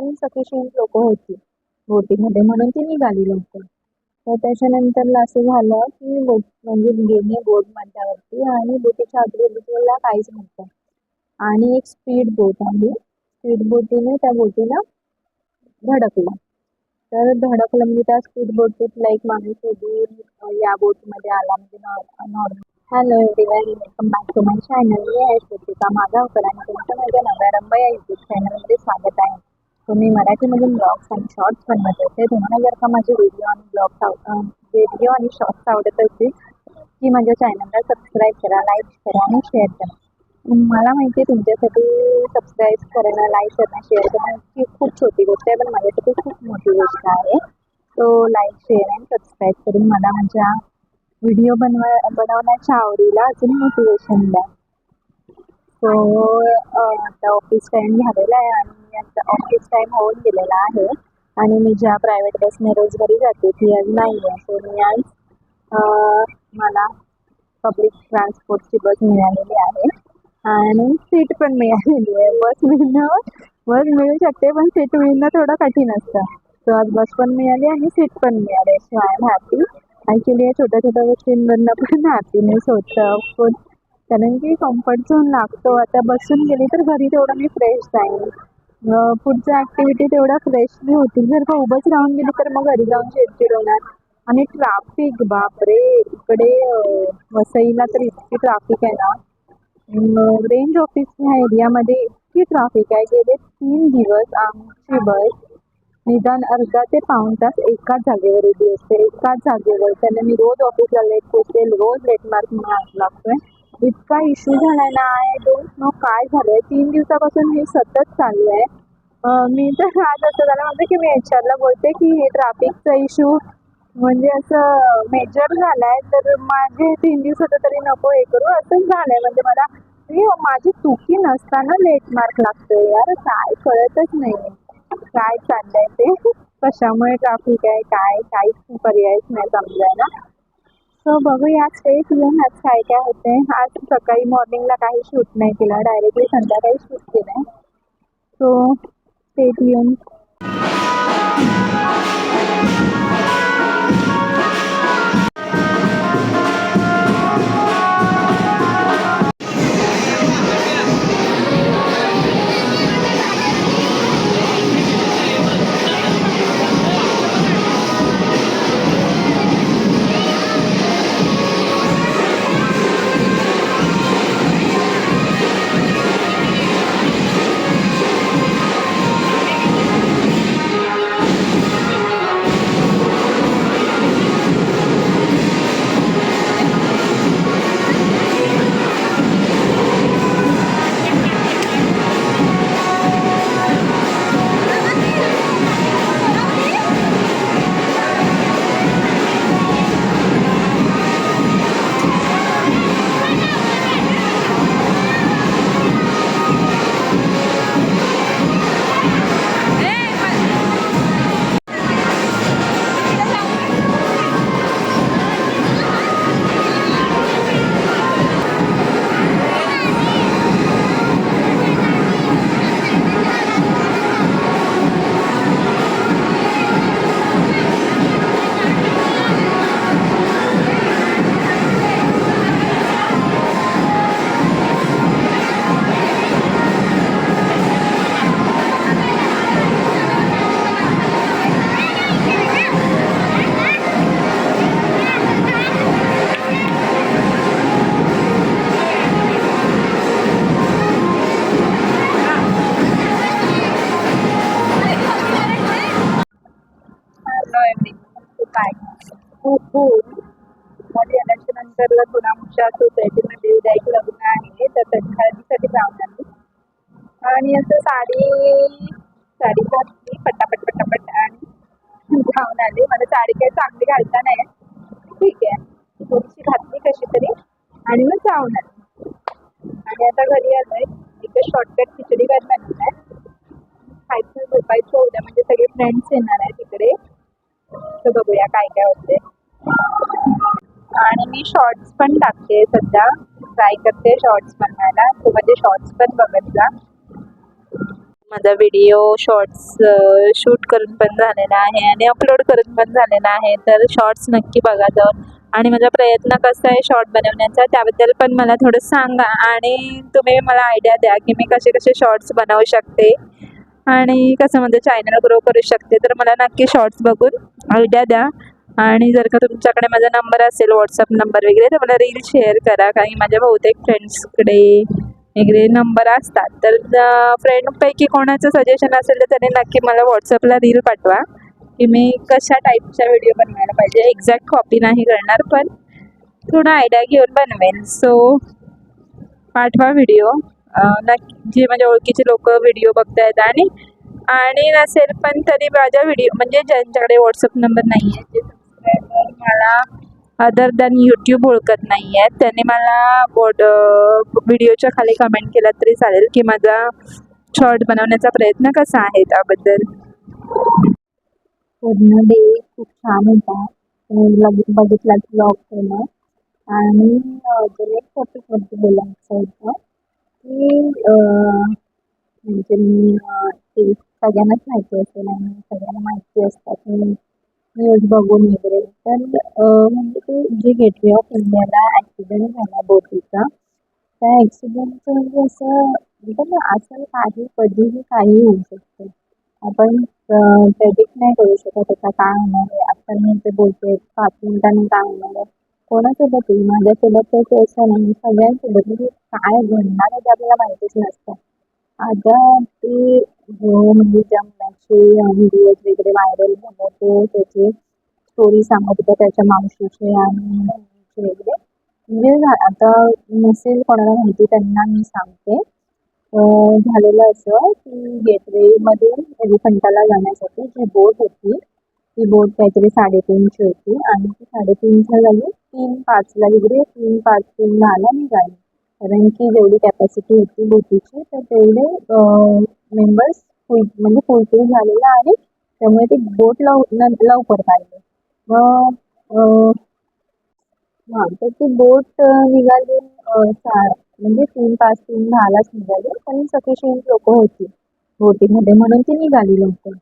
पण सफिशियंट लोक होती बोटीमध्ये म्हणून ती निघाली लवकर. तर त्याच्यानंतर असं झालं की बोट म्हणजे गेली बोट मध्यावरती आणि बोटीच्या आजूबाजूला काहीच नव्हतं. आणि एक स्पीड बोट आली. स्पीड बोटीने त्या बोटीला धडकलं. तर धडकलं म्हणजे त्या स्पीड बोटीतला एक माणूस उडून या बोटमध्ये आला म्हणजे normal hello everyone welcome back to my channel. मी आहे श्रुतिका मागावकर आणि तुमचं माझ्या नव्या रंबा या यूट्यूब चॅनलमध्ये स्वागत आहे. तुम्ही मराठीमधून ब्लॉग्स आणि शॉर्ट्स बनवत असेल तुम्हाला जर का माझे व्हिडिओ आणि ब्लॉग्स व्हिडिओ आणि शॉर्ट्स आवडत असतील की माझ्या चॅनलला सबस्क्राईब करा लाईक करा आणि शेअर करा. मला माहिती आहे तुमच्यासाठी सबस्क्राईब करणं लाईक करणं शेअर करणं ही खूप छोटी गोष्ट आहे पण माझ्यासाठी खूप मोठी गोष्ट आहे. सो लाईक शेअर आणि सबस्क्राईब करून मला माझ्या व्हिडिओ बनवा बनवण्याच्या आवडीला अजून मोटिवेशन द्या. हो, सो आता ऑफिस टाईम झालेला आहे आणि आता ऑफिस टाईम होऊन गेलेला आहे. आणि मी ज्या प्रायव्हेट बसने रोज घरी जाते ती आज नाही आहे सो मी आज मला पब्लिक ट्रान्सपोर्टची बस मिळालेली आहे. आणि सीट पण मिळालेली आहे. बस मिळणं बस मिळू शकते पण सीट मिळणं थोडं कठीण असतं. सो आज बस पण मिळाली आणि सीट पण मिळाली. So I am happy actually या छोट्या छोट्या गोष्टींवरनं पण हॅपीनेस होतं पण कारण की कम्फर्ट झोन लागतो. आता बसून गेली तर घरी तेवढं मी फ्रेश जाईन. पुढच्या ॲक्टिव्हिटी तेवढ्या नाही होतील जर का उभंच राहून गेली तर मग घरी जाऊन चिडचिड होणार आणि ट्राफिक बापरे! इकडे वसईला तर इतकी ट्राफिक आहे ना. रेंज ऑफिस ह्या एरियामध्ये इतकी ट्राफिक आहे. गेले तीन दिवस आमची बस निदान अर्धा ते पाऊण तास एकाच जागेवर उभी असते. एकाच जागेवर. त्यांना मी रोज ऑफिसला लेट पोचेल रोज लेट मार्क म्हणून लागतोय. इतका इश्यू झालाय ना आय डोंट नो काय झालंय. तीन दिवसापासून हे सतत चालू आहे. मी तर आज असं झालं म्हणजे की मी एचआरला बोलते की हे ट्राफिकचा इश्यू म्हणजे असं मेजर झालाय तर माझे तीन दिवसाचं तरी नको हे करू. असंच झालंय. म्हणजे मला हे माझी चुकी नसताना लेट मार्क लागतोय. यार काय कळतच नाही. काय चाललंय ते? कशामुळे ट्राफिक आहे? काय? काहीच पर्यायच नाही समजाय ना सो बघूया. स्टेट येऊन आज काय काय होते. आज सकाळी मॉर्निंगला काही शूट नाही केलं. डायरेक्टली संध्याकाळी शूट केलं. सो स्टेट येऊन थोडामुच्या सोसायटीमध्ये उद्या एक लग्न आहे तर त्याच्या हळदीसाठी जाऊन आली आणि असं साडी साडी घातली पटापट पटापट आणि जाऊन आली. मला साडी काही चांगली घालता नाही. ठीक आहे. थोडीशी घातली कशी तरी आणि मग जाऊन आली. आणि आता घरी आलोय. एक शॉर्टकट खिचडी बनवणार आहे. खायचं झोपायचं उद्या म्हणजे सगळे फ्रेंड्स येणार आहे तिकडे तर बघूया काय काय होते आणि मी शॉर्ट्स पण टाकते सध्या. ट्राय करते शॉर्ट्स बनवायला. तो माझे शॉर्ट्स पण बघत जा माझा व्हिडिओ शॉर्ट्स शूट करून पण झालेला आहे आणि अपलोड करून पण झालेला आहे. तर शॉर्ट्स नक्की बघा जाऊन आणि माझा प्रयत्न कसा आहे शॉर्ट बनवण्याचा त्याबद्दल पण मला थोडं सांगा. आणि तुम्ही मला आयडिया द्या की मी कसे कसे शॉर्ट्स बनवू शकते. आणि कसं माझं चॅनल ग्रो करू शकते. तर मला नक्की शॉर्ट्स बघून आयडिया द्या. आणि जर का तुमच्याकडे माझा नंबर असेल व्हॉट्सअप नंबर वगैरे तर मला रील शेअर करा. कारण माझ्या बहुतेक फ्रेंड्सकडे वगैरे नंबर असतात. तर फ्रेंडपैकी कोणाचं सजेशन असेल तर त्याने नक्की मला व्हॉट्सअपला रील पाठवा. की मी कशा टाईपचा व्हिडिओ बनवायला पाहिजे. एक्झॅक्ट कॉपी नाही करणार पण थोडा आयडिया घेऊन बनवेन. सो पाठवा व्हिडिओ नक्की जे माझ्या ओळखीचे लोक व्हिडिओ बघतायत आणि आणि नसेल पण तरी माझ्या व्हिडिओ म्हणजे ज्यांच्याकडे व्हॉट्सअप नंबर नाही आहे सबस्क्रायबर मला अदर दॅन यूट्यूब ओळखत नाही आहेत त्याने मला बोट व्हिडिओच्या खाली कमेंट केला तरी चालेल की माझा शॉर्ट बनवण्याचा प्रयत्न कसा आहे त्याबद्दल. पूर्ण डे खूप छान होता. लगेच बघितला ब्लॉग केला. आणि अजून एक टॉपिकवरती बोलायचं होतं. की म्हणजे मी ते सगळ्यांनाच माहिती असेल आणि सगळ्यांना माहिती असतात की न्यूज बघून वगैरे. तर म्हणजे ते जे गेटवे ऑफ इंडियाला ॲक्सिडेंट झाला बोटीचा त्या ॲक्सिडेंटचं म्हणजे असं म्हणजे ना असं काही कधीही काही होऊ शकतं. आपण प्रेडिक्ट नाही करू शकत आता काय होणार आहे. आता मी ते बोलते पाच मिनिटांनी काय होणार आहे. येईल माझ्यासोबत तर ते असं नाही. सगळ्यांसोबत. म्हणजे काय घडणार आहे ते आपल्याला माहितीच नसतं. आता ते जो म्हणजे त्या मुलाचे व्हिडिओज वगैरे व्हायरल होते त्याचे स्टोरी सांगत होता त्याच्या मावशीचे आणि वगैरे म्हणजे आता नसेल कोणाला माहिती त्यांना मी सांगते झालेलं असं की गेटवेमधून एलिफंटाला जाण्यासाठी जी बोट होती ती बोट काहीतरी साडेतीनची होती आणि ती साडेतीनच्या जागी तीन पाचला वगैरे तीन पाच तीन मी निघाली कारण की जेवढी कॅपॅसिटी होती बोटीची तर तेवढे मेंबर्स फुल म्हणजे फुलफिल झालेलं आणि त्यामुळे ते बोट लव न- लवकर काढले मग हां तर ती बोट निघाली म्हणजे तीन पाच तीन दहालाच निघाली. पण सफिशियंट लोक होती बोटीमध्ये म्हणून ती निघाली लवकर.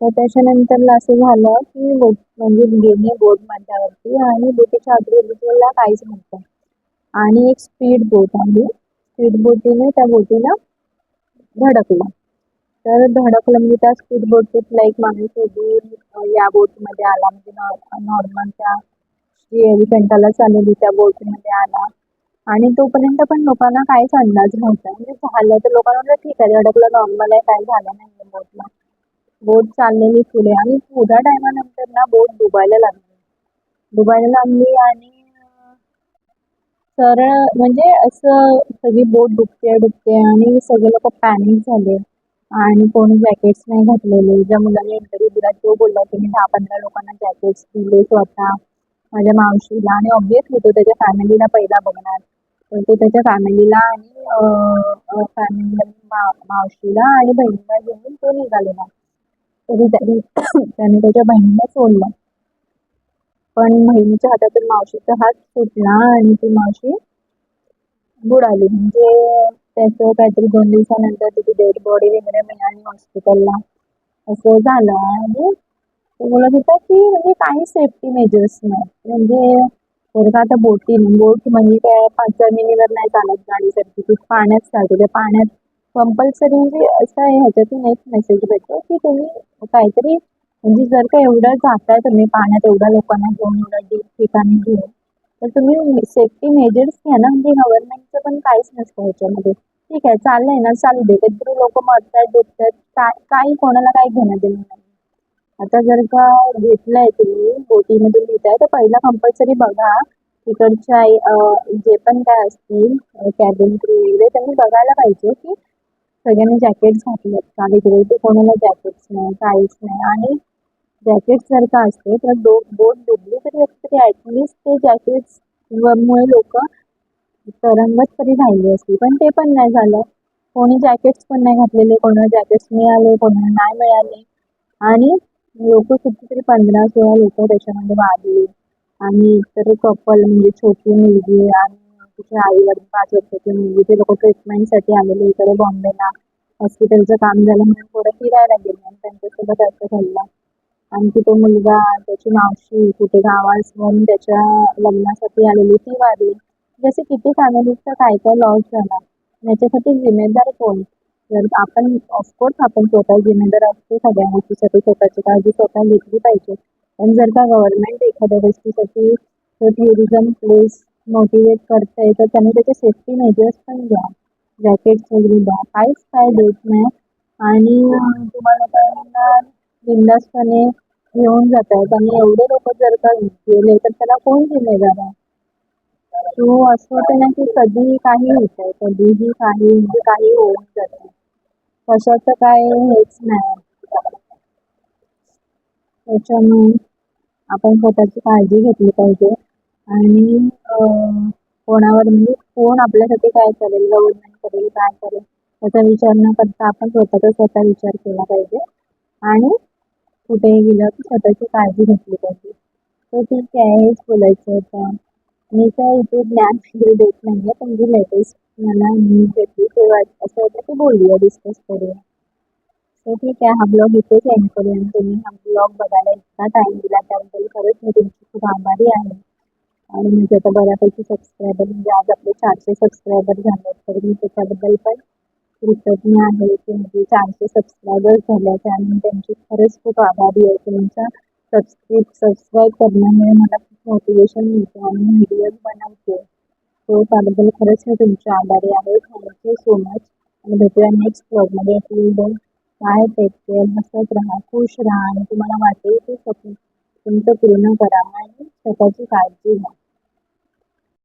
तर त्याच्यानंतरला असं झालं की बोट म्हणजे गेली बोट माझ्यावरती आणि बोटीच्या आजूबाजूला काहीच नव्हतं. आणि एक स्पीड बोट आली स्पीड बोटीने त्या बोटीला धडकलं. तर धडकलं म्हणजे त्या स्पीड बोटीतला एक माणूस उडून या बोटमध्ये आला. म्हणजे नॉर्मल त्या जी एलिफंटाला चालवली त्या बोटमध्ये आला. आणि तोपर्यंत पण लोकांना काहीच अंदाज नव्हता. म्हणजे झालं तर लोकांना वाटलं ठीक आहे धडकलं नॉर्मल आहे काय झालं नाही बोटला बोट चाललेली पुढे आणि थोड्या टायमानंतर ना बोट डुबायला लागली. डुबायला लागली आणि सरळ म्हणजे असं सगळी बोट डुबते डुबते आणि सगळे लोक पॅनिक झाले. आणि कोणी जॅकेट्स नाही घातलेले. ज्या मुलांनी इंटरव्ह्यू दिला तो बोलला की मी दहा पंधरा लोकांना जॅकेट्स दिले स्वतः. माझ्या मावशीला आणि ऑब्विसली तो त्याच्या फॅमिलीला पहिला बघणार. तर तो त्याच्या फॅमिलीला आणि फॅमिली मावशीला आणि बहिणीला घेऊन तो निघालेला. तरी त्याने त्याच्या बहिणीला सोडलं. पण बहिणीच्या हातातून मावशीचा हात सुटला आणि ती मावशी बुडाली म्हणजे त्याचं काहीतरी दोन दिवसानंतर त्याची डेड बॉडी वगैरे मिळाली हॉस्पिटलला असं झालं. आणि तो बोलत होता की म्हणजे काही सेफ्टी मेजर्स नाही. म्हणजे जर का आता बोटीने बोट म्हणजे काय पाच जमिनीवर नाही चालत गाडीसारखी. ती पाण्यात चालते त्या पाण्यात कंपल्सरी म्हणजे असं ह्याच्यातून एक मेसेज भेटतो की तुम्ही काहीतरी म्हणजे जर का एवढं जाताय तुम्ही पाण्यात एवढ्या लोकांना घेऊन एवढ्या डीप ठिकाणी घेऊन तर तुम्ही सेफ्टी मेजर्स घ्या ना. म्हणजे गव्हर्नमेंटचं पण काहीच नसतं ह्याच्यामध्ये. ठीक आहे चाललंय ना चालू दे. कधीतरी लोक मरतात डुबतात काय काही कोणाला काही घेणं देणं नाही. आता जर का घेतलंय तुम्ही बोटीमधून घेताय तर पहिला कंपल्सरी बघा. तिकडच्या जे पण काय असतील कॅबिन क्रू वगैरे त्यांनी बघायला पाहिजे की सगळ्यांनी जॅकेट्स घातलेत का? वगैरे कोणाला जॅकेट्स नाही काहीच नाही. आणि जॅकेट जर का असते तर दो बोट डुबली तरी तरी ॲटलिस्ट ते जॅकेट्स मुळे लोक तरंगत तरी राहिली असती पण ते पण नाही झालं. कोणी जॅकेट्स पण नाही घातलेले कोणाला जॅकेट्स मिळाले कोणाला नाही मिळाले. आणि लोक कितीतरी पंधरा सोळा लोक त्याच्यामध्ये वाढले. आणि तर कपल म्हणजे छोटी मुलगी आणि तिचे आई वडील पाच वर्षाची मुलगी ते लोक ट्रीटमेंटसाठी आलेले इकडे बॉम्बेला. हॉस्पिटलचं काम झालं म्हणून थोडं फिरायला गेले आणि त्यांच्यासोबत असं घडलं आणखी तो मुलगा त्याची मावशी कुठे गावास म्हणून त्याच्या लग्नासाठी आलेली ती वारी. जसे किती फॅमिलीजचा काय काय लॉस झाला याच्यासाठी जिम्मेदार कोण? तर आपण ऑफकोर्स आपण स्वतः जिम्मेदार असतो सगळ्या गोष्टीसाठी स्वतःची काळजी स्वतः घेतली पाहिजे. पण जर का गव्हर्नमेंट एखाद्या गोष्टीसाठी टुरिझम प्लेस मोटिवेट करते तर त्यांनी त्याचे सेफ्टी मेजर्स पण घ्या. जॅकेट्स वगैरे द्या. काहीच काय देत नाही. आणि तुम्हाला बिंदासपणे घेऊन जात आहेत आणि एवढे लोक जर का गेले तर त्याला कोण जिम्मेदार आहे तो असं होतं ना की कधी काही होत आहे कधीही काही म्हणजे काही होऊन जातं कशाचं काय हेच नाही. त्याच्यामुळे आपण स्वतःची काळजी घेतली पाहिजे. आणि कोणावर म्हणजे कोण आपल्यासाठी काय करेल गव्हर्नमेंट करेल काय करेल त्याचा विचार न करता आपण स्वतःचा स्वतः विचार केला पाहिजे. आणि कुठेही गेलं की स्वतःची काळजी घेतली पाहिजे. तर ठीक आहे हेच बोलायचं होतं. मी काय इथे ज्ञान वगैरे देत नाही आहे पण जी लेटेस्ट मला न्यूज भेटली तेव्हा असं होतं की बोलूया डिस्कस करूया. तर ठीक आहे हा ब्लॉग इथेच एंड करूया. आणि तुम्ही हा ब्लॉग बघायला इतका टाईम दिला त्याबद्दल खरंच मी तुमची खूप आभारी आहे. आणि म्हणजे आता बऱ्यापैकी सबस्क्रायबर म्हणजे आज आपले चारशे सबस्क्रायबर झाले तर मी त्याच्याबद्दल पण कृतज्ञ आहे की म्हणजे चारशे सबस्क्रायबर्स झाल्याचे आणि त्यांची खरंच खूप आभारी आहे तुमच्या सबस्क्रिप सबस्क्राईब करण्यामुळे मला खूप मोटिवेशन मिळते आणि मी व्हिडिओज बनवते. हो, सो त्याबद्दल खरंच मी तुमच्या आभारी आहे. थँक्यू सो मच आणि भेटूया नेक्स्ट ब्लॉगमध्ये टिल काय टेक केअर हसत राहा. खुश राहा. आणि तुम्हाला वाटेल ते स्वप्न तुमचं पूर्ण करा. आणि स्वतःची काळजी घ्या.